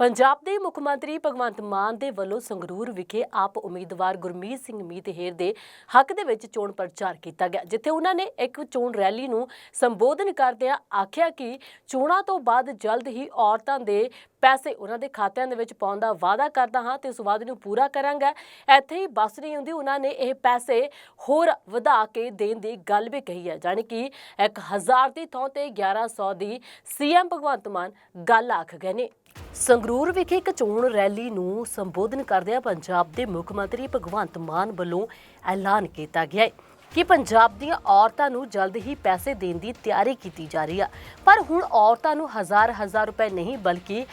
ਪੰਜਾਬ ਦੇ ਮੁੱਖ ਮੰਤਰੀ ਭਗਵੰਤ ਮਾਨ ਦੇ ਵੱਲੋਂ ਸੰਗਰੂਰ ਵਿਖੇ ਆਪ ਉਮੀਦਵਾਰ ਗੁਰਮੀਤ ਸਿੰਘ ਮੀਤਹੇਰ ਦੇ ਹੱਕ ਦੇ ਵਿੱਚ ਚੋਣ ਪ੍ਰਚਾਰ ਕੀਤਾ ਗਿਆ, ਜਿੱਥੇ ਉਹਨਾਂ ਨੇ ਇੱਕ ਚੋਣ ਰੈਲੀ ਨੂੰ ਸੰਬੋਧਨ ਕਰਦਿਆਂ ਆਖਿਆ ਕਿ ਚੋਣਾਂ ਤੋਂ ਬਾਅਦ ਜਲਦ ਹੀ ਔਰਤਾਂ ਦੇ ਪੈਸੇ ਉਹਨਾਂ ਦੇ ਖਾਤਿਆਂ ਦੇ ਵਿੱਚ ਪਾਉਣ ਦਾ ਵਾਅਦਾ ਕਰਦਾ ਹਾਂ ਤੇ ਉਸ ਵਾਅਦੇ ਨੂੰ ਪੂਰਾ ਕਰਾਂਗਾ। ਇੱਥੇ ਹੀ ਬਸ ਨਹੀਂ ਹੁੰਦੀ, ਉਹਨਾਂ ਨੇ ਇਹ ਪੈਸੇ ਹੋਰ ਵਧਾ ਕੇ ਦੇਣ ਦੀ ਗੱਲ ਵੀ ਕਹੀ ਹੈ, ਜਾਣੀ ਕਿ 1000 ਦੀ ਥਾਂ ਤੇ 1100 ਦੀ ਸੀਐਮ ਭਗਵੰਤ ਮਾਨ ਗੱਲ ਆਖ ਗਏ ਨੇ। ਸੰਗਰੂਰ ਵਿਖੇ ਇੱਕ ਚੋਣ ਰੈਲੀ ਨੂੰ ਸੰਬੋਧਨ ਕਰਦਿਆਂ ਪੰਜਾਬ ਦੇ ਮੁੱਖ ਮੰਤਰੀ ਭਗਵੰਤ ਮਾਨ ਵੱਲੋਂ ਐਲਾਨ ਕੀਤਾ ਗਿਆ ਹੈ ਕਿ ਪੰਜਾਬ ਦੀਆਂ ਔਰਤਾਂ ਨੂੰ ਜਲਦ ਹੀ ਪੈਸੇ ਦੇਣ ਦੀ ਤਿਆਰੀ ਕੀਤੀ ਜਾ ਰਹੀ ਹੈ ਪਰ ਹੁਣ ਔਰਤਾਂ ਨੂੰ ਹਜ਼ਾਰ ਹਜ਼ਾਰ ਰੁਪਏ ਨਹੀਂ, ਬਲਕਿ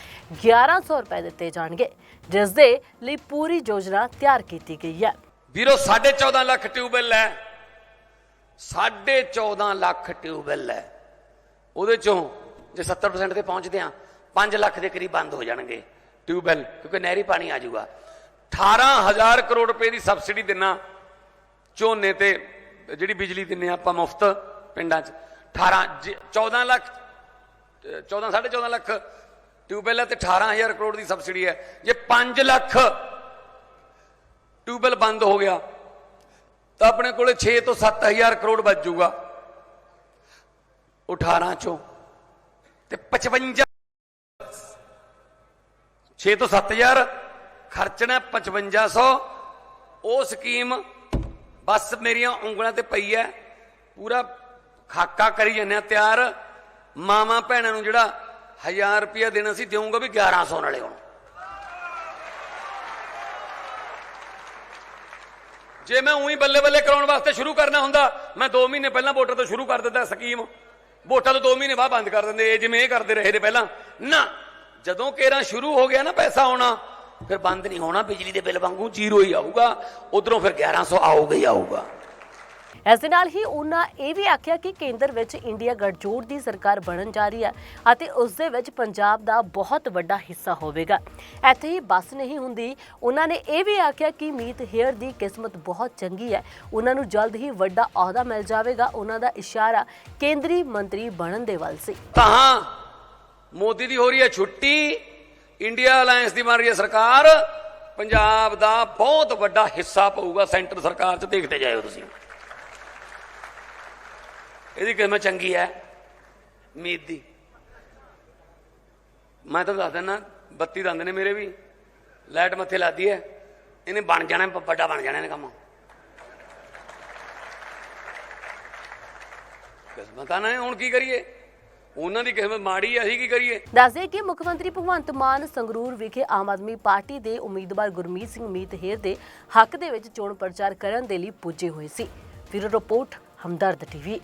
1100 ਰੁਪਏ ਦਿੱਤੇ ਜਾਣਗੇ ਜਿਸ ਦੇ ਲਈ ਪੂਰੀ ਯੋਜਨਾ ਤਿਆਰ ਕੀਤੀ ਗਈ ਹੈ। ਵੀਰੋ 14.5 ਲੱਖ ਟਿਊਬਵੈਲ ਹੈ। 14.5 ਲੱਖ ਟਿਊਬਵੈਲ ਹੈ। ਉਹਦੇ ਚੋਂ ਜੇ 70% ਤੇ ਪਹੁੰਚਦੇ ਆ 5 ਲੱਖ ਦੇ ਕਰੀਬ ਬੰਦ ਹੋ ਜਾਣਗੇ ਟਿਊਬਵੈਲ ਕਿਉਂਕਿ ਨਹਿਰੀ ਪਾਣੀ ਆ ਜਾਊਗਾ 18000 ਕਰੋੜ ਰੁਪਏ ਦੀ ਸਬਸਿਡੀ ਦਿੰਨਾ ਝੋਨੇ ਤੇ ਜਿਹੜੀ ਬਿਜਲੀ ਦਿੰਨੇ ਆ ਆਪਾਂ ਮੁਫਤ ਪਿੰਡਾਂ 'ਚ 18 ਜੇ 14 ਲੱਖ 14 14.5 ਲੱਖ ਟਿਊਬਵੈਲ ਹੈ ਤੇ 18000 ਕਰੋੜ ਦੀ ਸਬਸਿਡੀ ਹੈ ਜੇ 5 ਲੱਖ ਟਿਊਬਵੈਲ ਬੰਦ ਹੋ ਗਿਆ ਤਾਂ ਆਪਣੇ ਕੋਲੇ 6 ਤੋਂ 7000 ਕਰੋੜ ਬਚ ਜਾਊਗਾ ਉਹ 18 ਚੋਂ ਤੇ 55 6 ਤੋਂ 7000 ਖਰਚਣਾ 5500 ਉਹ ਸਕੀਮ ਬਸ ਮੇਰੀਆਂ ਉਂਗਲਾਂ ਤੇ ਪਈ ਹੈ। ਪੂਰਾ ਖਾਕਾ ਕਰੀ ਜੰਨੇ ਆ ਤਿਆਰ। ਮਾਵਾਂ ਭੈਣਾਂ ਨੂੰ ਜਿਹੜਾ 1000 ਰੁਪਇਆ ਦੇਣਾ ਸੀ ਦੇਵਾਂਗਾ ਵੀ 1100 ਨਾਲੇ ਹੁਣ। ਜੇ ਮੈਂ ਉਹੀ ਬੱਲੇ ਬੱਲੇ ਕਰਾਉਣ ਵਾਸਤੇ ਸ਼ੁਰੂ ਕਰਨਾ ਹੁੰਦਾ, ਮੈਂ 2 ਮਹੀਨੇ ਪਹਿਲਾਂ ਵੋਟਰ ਤੋਂ ਸ਼ੁਰੂ ਕਰ ਦਿੰਦਾ ਸਕੀਮ। ਵੋਟਾਂ ਤੋਂ 2 ਮਹੀਨੇ ਬਾਅਦ ਬੰਦ ਕਰ ਦਿੰਦੇ, ਇਹ ਜਿਵੇਂ ਇਹ ਕਰਦੇ ਰਹੇ ਨੇ ਪਹਿਲਾਂ। ਨਾ ਜਦੋਂ ਕੇਰਾ ਸ਼ੁਰੂ ਹੋ ਗਿਆ ਨਾ ਪੈਸਾ ਆਉਣਾ ਫਿਰ ਬੰਦ ਨਹੀਂ ਹੋਣਾ ਬਿਜਲੀ ਦੇ ਬਿੱਲ ਵਾਂਗੂ ਜ਼ੀਰੋ ਹੀ ਆਊਗਾ ਉਧਰੋਂ ਫਿਰ 1100 ਆਊਗਾ ਹੀ ਆਊਗਾ। ਇਸ ਦੇ ਨਾਲ ਹੀ ਉਹਨਾਂ ਇਹ ਵੀ ਆਖਿਆ ਕਿ ਕੇਂਦਰ ਵਿੱਚ ਇੰਡੀਆ ਗੱਠਜੋੜ ਦੀ ਸਰਕਾਰ ਬਣਨ ਜਾ ਰਹੀ ਹੈ ਅਤੇ ਉਸ ਦੇ ਵਿੱਚ ਪੰਜਾਬ ਦਾ ਬਹੁਤ ਵੱਡਾ ਹਿੱਸਾ ਹੋਵੇਗਾ। ਇੱਥੇ ਹੀ ਬਸ ਨਹੀਂ ਹੁੰਦੀ। ਉਹਨਾਂ ਨੇ ਇਹ ਵੀ ਆਖਿਆ ਕਿ ਮੀਤ ਹੇਅਰ ਦੀ ਕਿਸਮਤ ਬਹੁਤ ਚੰਗੀ ਹੈ। ਉਹਨਾਂ ਨੂੰ ਜਲਦ ਹੀ ਵੱਡਾ ਅਹੁਦਾ ਮਿਲ ਜਾਵੇਗਾ। ਉਹਨਾਂ ਦਾ ਇਸ਼ਾਰਾ ਕੇਂਦਰੀ ਮੰਤਰੀ ਬਣਨ ਦੇ ਵੱਲ ਸੀ। ਤਾਂ ਮੋਦੀ ਦੀ ਹੋ ਰਹੀ ਹੈ ਛੁੱਟੀ। ਇੰਡੀਆ ਅਲਾਈਅੰਸ ਦੀ ਬਣ ਰਹੀ ਹੈ ਸਰਕਾਰ। ਪੰਜਾਬ ਦਾ ਬਹੁਤ ਵੱਡਾ ਹਿੱਸਾ ਪਊਗਾ ਸੈਂਟਰ ਸਰਕਾਰ 'ਚ, ਦੇਖਦੇ ਜਾਇਓ ਤੁਸੀਂ। ਇਹਦੀ ਕਿਸਮਤ ਚੰਗੀ ਹੈ, ਉਮੀਦ ਦੀ। ਮੈਂ ਤਾਂ ਦੱਸ ਦਿੰਦਾ, ਬੱਤੀ ਦੰਦ ਨੇ ਮੇਰੇ ਵੀ। ਲਾਈਟ ਮੱਥੇ ਲਾਦੀ ਹੈ। ਇਹਨੇ ਬਣ ਜਾਣਾ, ਵੱਡਾ ਬਣ ਜਾਣਾ ਇਹਨੇ ਕੰਮ। ਕਿਸਮਤਾਂ ਨੇ, ਹੁਣ ਕੀ ਕਰੀਏ? ਉਹਨਾਂ ਦੀ ਕਿਸਮਤ ਮਾੜੀ ਹੈ ਅਸੀਂ ਕੀ ਕਰੀਏ? ਦੱਸਦੇ ਕਿ ਮੁੱਖ ਮੰਤਰੀ ਭਗਵੰਤ ਮਾਨ ਸੰਗਰੂਰ ਵਿਖੇ ਆਮ ਆਦਮੀ ਪਾਰਟੀ ਦੇ ਉਮੀਦਵਾਰ ਗੁਰਮੀਤ ਸਿੰਘ ਮੀਤਹੇਰ ਦੇ ਹੱਕ ਦੇ ਵਿੱਚ ਚੋਣ ਪ੍ਰਚਾਰ ਕਰਨ ਦੇ ਲਈ ਪੁੱਜੇ ਹੋਏ ਸੀ। ਫਿਰ ਰਿਪੋਰਟ, ਹਮਦਰਦ ਟੀਵੀ।